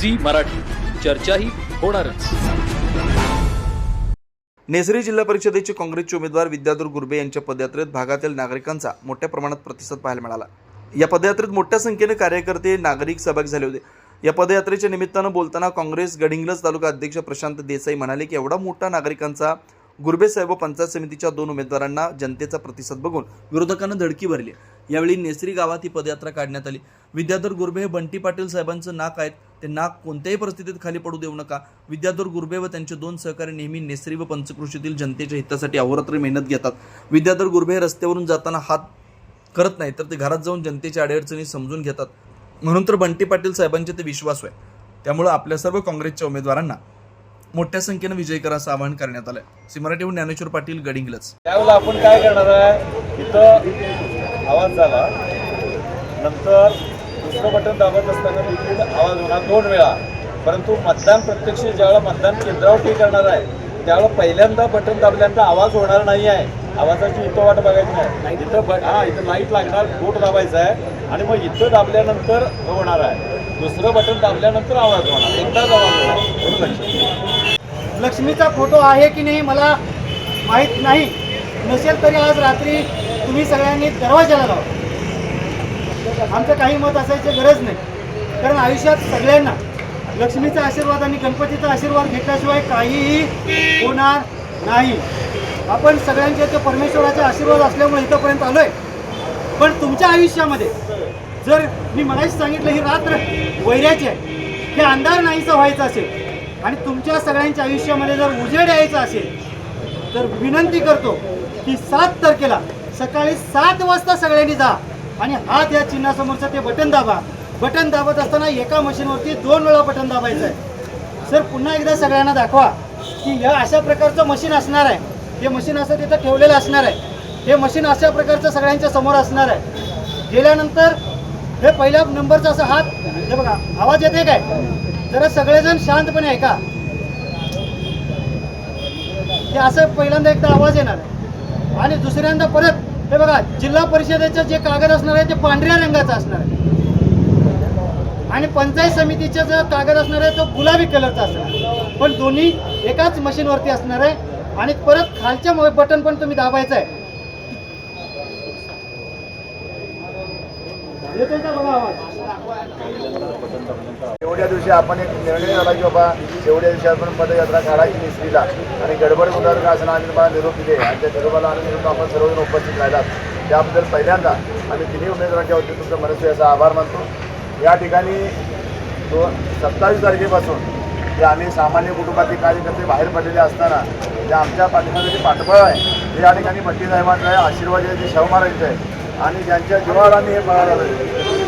Zee Marathi. चर्चाही होणारच. Necessary जिल्हा परिषदेचे काँग्रेसचे उमेदवार विद्याधर गुर्बे यांच्या पदयात्रेत भागातील नागरिकांचा मोठ्या प्रमाणात प्रतिसाद पाहायला मिळाला. या पदयात्रेत मोठ्या संख्येने कार्यकर्ते नागरिक सहभागी झाले होते. या पदयात्रेच्या निमित्तानं बोलताना काँग्रेस गडिंग्लज तालुका अध्यक्ष प्रशांत देसाई म्हणाले की एवढा मोठा नागरिकांचा गुर्बे साहेब व पंचायत समितीच्या दोन उमेदवारांना जनतेचा प्रतिसाद बघून विरोधकांना धडकी भरली. यावेळी नेसरी गावात ही पदयात्रा काढण्यात आली. विद्याधर गुर्बे हे बंटी पाटील साहेबांचं नाक आहेत. ते नाक कोणत्याही परिस्थितीत खाली पडू देऊ नका. विद्याधर गुरबे व त्यांचे दोन सहकारी नेहमी नेसरी व पंचकृषीतील जनतेच्या हितासाठी अहोरात्र मेहनत घेतात. विद्याधर गुरबे हे रस्त्यावरून जाताना हात करत नाही तर ते घरात जाऊन जनतेच्या अडीअडचणी समजून घेतात. म्हणून तर बंटी पाटील साहेबांचे ते विश्वास आहे. त्यामुळे आपल्या सर्व काँग्रेसच्या उमेदवारांना मोठ्या संख्येनं विजय करा असं आवाहन करण्यात आलंय. सिमराटीहून ज्ञानेश्वर पाटील गडिंगलच त्यावेळेला आपण काय करणार आहे? इथं आवाज झाला. नंतर दुसरं बटन दाबत असताना देखील आवाज होणार दोन वेळा. परंतु मतदान प्रत्यक्ष ज्यावेळेला मतदान केंद्रावर ते करणार आहे त्यावेळेला पहिल्यांदा बटन दाबल्यानंतर आवाज होणार नाही आहे. आवाजाची इथं वाट बघायची नाही. इथं ब हां इथं लाइट लागणार बोट दाबायचा आहे आणि मग इथं दाबल्यानंतर होणार आहे. दुसरं बटन दाबल्यानंतर आवाज होणार एकदाच आवाज होणार. लक्ष्मीचा फोटो आहे की नाही मला माहीत नाही. नसेल तरी आज रात्री तुम्ही सगळ्यांनी दरवाजाला लावा. आमचं काही मत असायची गरज नाही. कारण आयुष्यात सगळ्यांना लक्ष्मीचा आशीर्वाद आणि गणपतीचा आशीर्वाद घेतल्याशिवाय काहीही होणार नाही. आपण सगळ्यांचे ते परमेश्वराचा आशीर्वाद असल्यामुळे इथंपर्यंत आलोय. पण तुमच्या आयुष्यामध्ये जर मी मगाशी सांगितलं ही रात्र वैऱ्याची आहे. हे अंधार नाहीसा व्हायचं असेल आणि तुमच्या सगळ्यांच्या आयुष्यामध्ये जर उजेड यायचा असेल तर विनंती करतो की सात तारखेला सकाळी सात वाजता सगळ्यांनी जा. आणि हात या चिन्हासमोरचं ते बटन दाबा. बटन दाबत असताना एका मशीनवरती दोन वेळा बटन दाबायचं आहे सर पुन्हा एकदा सगळ्यांना दाखवा की या अशा प्रकारचं मशीन असणार आहे. हे मशीन असं तिथं ठेवलेलं असणार आहे. हे मशीन अशा प्रकारचं सगळ्यांच्या समोर असणार आहे. गेल्यानंतर हे पहिल्या नंबरचा असा हात हे बघा आवाज येते काय? जरा सगळेजण शांतपणे ऐका. हे असं पहिल्यांदा एकदा आवाज येणार आहे. आणि दुसऱ्यांदा परत हे बघा जिल्हा परिषदेचं जे कागद असणार आहे ते पांढऱ्या रंगाचं असणार आहे. आणि पंचायत समितीचा जो कागद असणार आहे तो गुलाबी कलरचा असणार पण दोन्ही एकाच मशीनवरती असणार आहे. आणि परत खालच्या बटन पण तुम्ही दाबायचं आहे. येतोय का बघा आवाज? एवढ्या दिवशी आपण एक निर्णय झाला की बाबा एवढ्या दिवशी आपण पदयात्रा काढायची निसरीला. आणि गडबड गुंडाळ का असं आम्ही तुम्हाला निरोप दिले आणि त्या निरोपाला निरोप आपण सर्वजण उपस्थित राहिलात. त्याबद्दल पहिल्यांदा आम्ही तिन्ही उमेदवारांच्या वतीने तुमचं मनस्वी आभार मानतो. या ठिकाणी दोन सत्तावीस तारखेपासून जे आम्ही सामान्य कुटुंबातील कार्यकर्ते बाहेर पडलेले असताना जे आमच्या पाठीमागे जे पाठबळ आहे ते या ठिकाणी भट्टी साहेबांचं आहे आशीर्वाद आहे ते शाहू महाराजांचं आहे. आणि ज्यांच्या जीवावर आम्ही हे मिळालं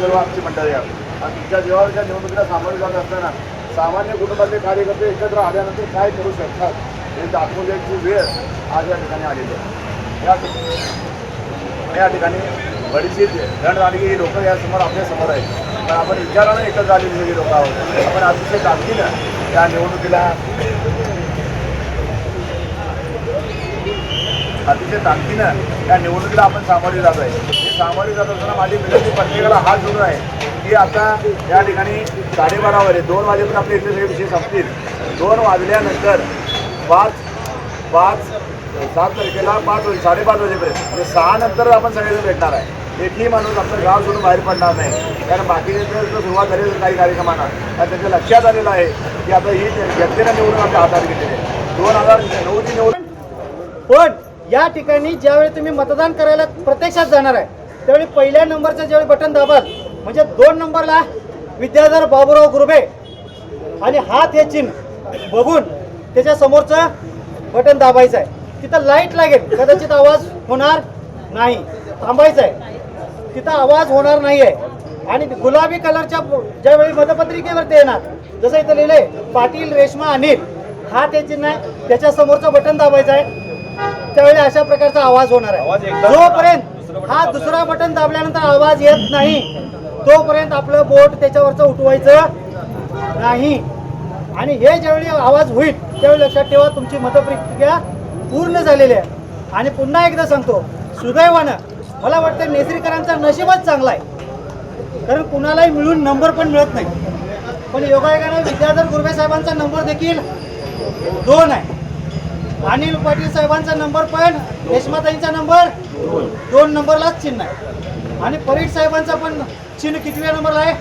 सर्व आमची मंडळी आहे आणि तुमच्या जेव्हा निवडणुकीला सामोरे जात असताना सामान्य कुटुंबातले कार्यकर्ते एकत्र आल्यानंतर काय करू शकतात हे दाखवण्याची वेळ आज या ठिकाणी आलेली आहे. या या ठिकाणी बडीचशी रणराणगी ही लोकं यासमोर आपल्यासमोर आहेत. पण आपण विचारानं एकत्र आलेली सगळी लोकं आहोत. आपण अतिशय ताकदीनं या निवडणुकीला. अतिशय ताकदीनं या निवडणुकीला आपण सामोरे जात आहे. हे सामोरे जात असताना माझी विनंती प्रत्येकाला हात जोडून आहे. की आता या ठिकाणी साडेबारा वाजे दोन वाजेपर्यंत आपले इथले सगळे विषय संपतील. दोन वाजल्यानंतर पाच पाच सात तारखेला पाच वाजे साडेपाच वाजेपर्यंत. म्हणजे सहा नंतर आपण सगळेजण भेटणार आहे. एकही माणूस आपलं गाव सोडून बाहेर पडणार नाही. कारण बाकीचे तर सुरुवात झाली असेल काही कार्यक्रमांना. आणि त्याच्या लक्षात आलेलं आहे की आता ही जनतेनं निवडून आपल्या हातात घेतलेली आहे. दोन हजार नऊची निवडून पण या ठिकाणी ज्यावेळी तुम्ही मतदान करायला प्रत्यक्षात जाणार आहे त्यावेळी पहिल्या नंबरचं ज्यावेळी बटन दाबाल म्हणजे दोन नंबरला विद्याधर बाबूराव गुरुबे. आणि हात हे चिन्ह बघून त्याच्या समोरचं बटन दाबायचं आहे. तिथं लाइट लागेल. कदाचित आवाज होणार नाही. थांबायचं आहे. तिथं आवाज होणार नाही आहे आणि गुलाबी कलरच्या ज्यावेळी मतपत्रिकेवरती येणार जसं इथं लिहिलंय पाटील रेश्मा अनिल हा ते चिन्ह आहे त्याच्या समोरचं बटन दाबायचं आहे. त्यावेळी अशा प्रकारचा आवाज होणार आहे. जोपर्यंत हा दुसरा बटन दाबल्यानंतर आवाज येत नाही तोपर्यंत आपलं बोट त्याच्यावरचं उठवायचं नाही. आणि हे ज्यावेळी आवाज होईल त्यावेळी लक्षात ठेवा तुमची मतप्रक्रिया पूर्ण झालेली आहे. आणि पुन्हा एकदा सांगतो सुदैवानं मला वाटतं नेसरीकरांचा नशीबच चांगला आहे. कारण कुणालाही मिळून नंबर पण मिळत नाही. पण योगायोगानं विद्याधर गुर्वे साहेबांचा नंबर देखील दोन आहे. अनिल पाटील साहेबांचा नंबर पण रेश्माताईंचा नंबर दोन नंबरलाच चिन्ह आहे. आणि परीट साहेबांचा पण चिन्ह कितव्या नंबरला आहे?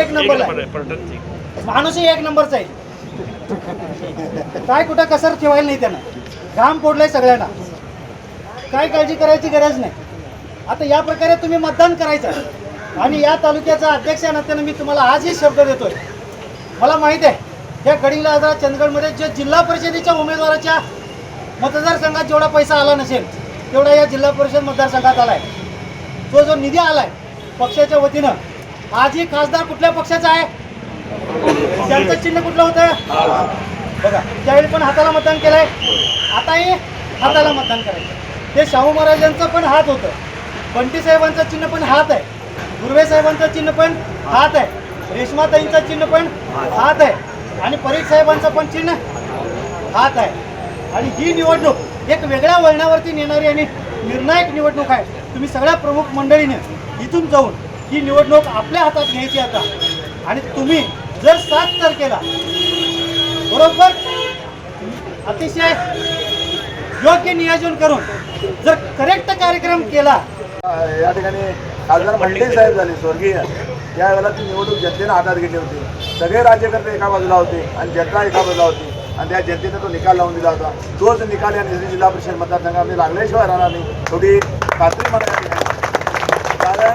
एक नंबरला आहे. माणूसही एक नंबरचा आहे. काय कुठं कसर ठेवायला नाही त्यानं. घाम फोडलाय सगळ्यांना. काय काळजी करायची गरज नाही. आता या प्रकारे तुम्ही मतदान करायचं आणि या तालुक्याचा अध्यक्ष नात्यानं मी तुम्हाला आजही शब्द देतोय. मला माहीत आहे या गडिंगला आजार चंदगडमध्ये जे जिल्हा परिषदेच्या उमेदवाराच्या मतदारसंघात जेवढा पैसा आला नसेल तेवढा या जिल्हा परिषद मतदारसंघात आलाय? तो जो निधी आलाय पक्षाच्या वतीनं आजही खासदार कुठल्या पक्षाचा आहे? त्यांचं चिन्ह कुठलं होतं? बघा त्यावेळी पण हाताला मतदान केलंय. आताही हाताला मतदान करायचं. ते शाहू महाराजांचं पण हात होतं. बंटी साहेबांचं चिन्ह पण हात आहे. गुरवे साहेबांचं चिन्ह पण हात आहे. रेश्माताईंचं चिन्ह पण हात आहे. आणि परीख साहेबांचं पण चिन्ह हात आहे. आणि ही निवडणूक एक वेगळ्या वळणावरती नेणारी आणि निर्णायक निवडणूक आहे. तुम्ही सगळ्या प्रमुख मंडळीने इथून जाऊन ही निवडणूक आपल्या हातात घ्यायची आता. आणि तुम्ही जर सात तारखेला बरोबर? अतिशय योग्य नियोजन करून जर करेक्ट कार्यक्रम केला. या ठिकाणी खासदार मंडळी साहेब झाले स्वर्गीय. यावेळेला ती निवडणूक जनतेनं हातात घेतली होती. सगळे राज्यकर्ते एका बाजूला होते आणि जनता एका बाजूला होती. आणि त्या जनतेने तो निकाल लावून दिला होता. तोच निकाल या निधी जिल्हा परिषद मतदारसंघामध्ये लागल्याशिवाय राहणार नाही थोडी खात्री मला कारण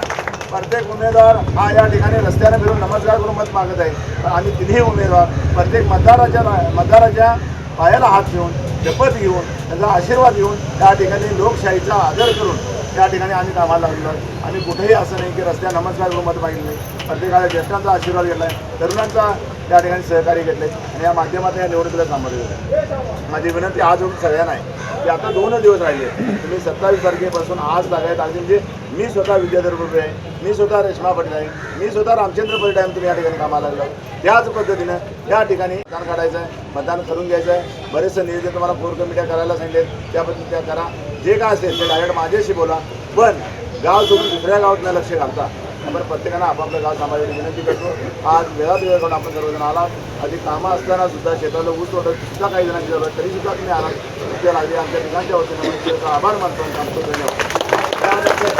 प्रत्येक उमेदवार हा या ठिकाणी रस्त्याने फिरून नमस्कार करून मत मागत आहे. पण आम्ही तिन्ही उमेदवार प्रत्येक मतदाराच्या मतदाराच्या पायाला हात घेऊन शपथ घेऊन त्याचा आशीर्वाद घेऊन त्या ठिकाणी लोकशाहीचा आदर करून त्या ठिकाणी आम्ही कामाला लागलो आहे. आणि कुठेही असं नाही की रस्त्या नमस्कार करून मत मागितलं. नाही प्रत्येकाला ज्येष्ठांचा आशीर्वाद घेतला आहे तरुणांचा त्या ठिकाणी सहकार्य घेतलं आहे आणि या माध्यमातून या निवडणुकीला सामोरे गेले. माझी विनंती आज होऊन सगळ्यांना आहे की आता दोन दिवस राहिले तुम्ही सत्तावीस तारखेपासून आज लागायत अगदी म्हणजे मी स्वतः विद्याधर गुरुवे आहे मी स्वतः रेश्मा पटेल आहे मी स्वतः रामचंद्र पटेल आहे तुम्ही या ठिकाणी कामाला लागलो त्याच पद्धतीनं त्या ठिकाणी मतदान काढायचं आहे मतदान करून घ्यायचं आहे. बरेचसे नियोजन तुम्हाला कोर कमिट्या करायला सांगितले त्या पद्धतीने त्या करा. जे काय असेल ते डायरेक्ट माझ्याशी बोला. पण गाव सोडून दुसऱ्या गावात न लक्ष घालता. आपण प्रत्येकानं आपापलं गाव सांभाळण्याची विनंती करतो. आज वेळात वेळ करून आपण सर्वजण आला आधी कामं असताना सुद्धा शेताला ऊस तोडत सुद्धा काही जणांची जरूरत तरी सुद्धा तुम्ही आला तुमच्या लागली आमच्या ठिकाणच्या वतीनं आभार मानतो सांगतो धन्यवाद.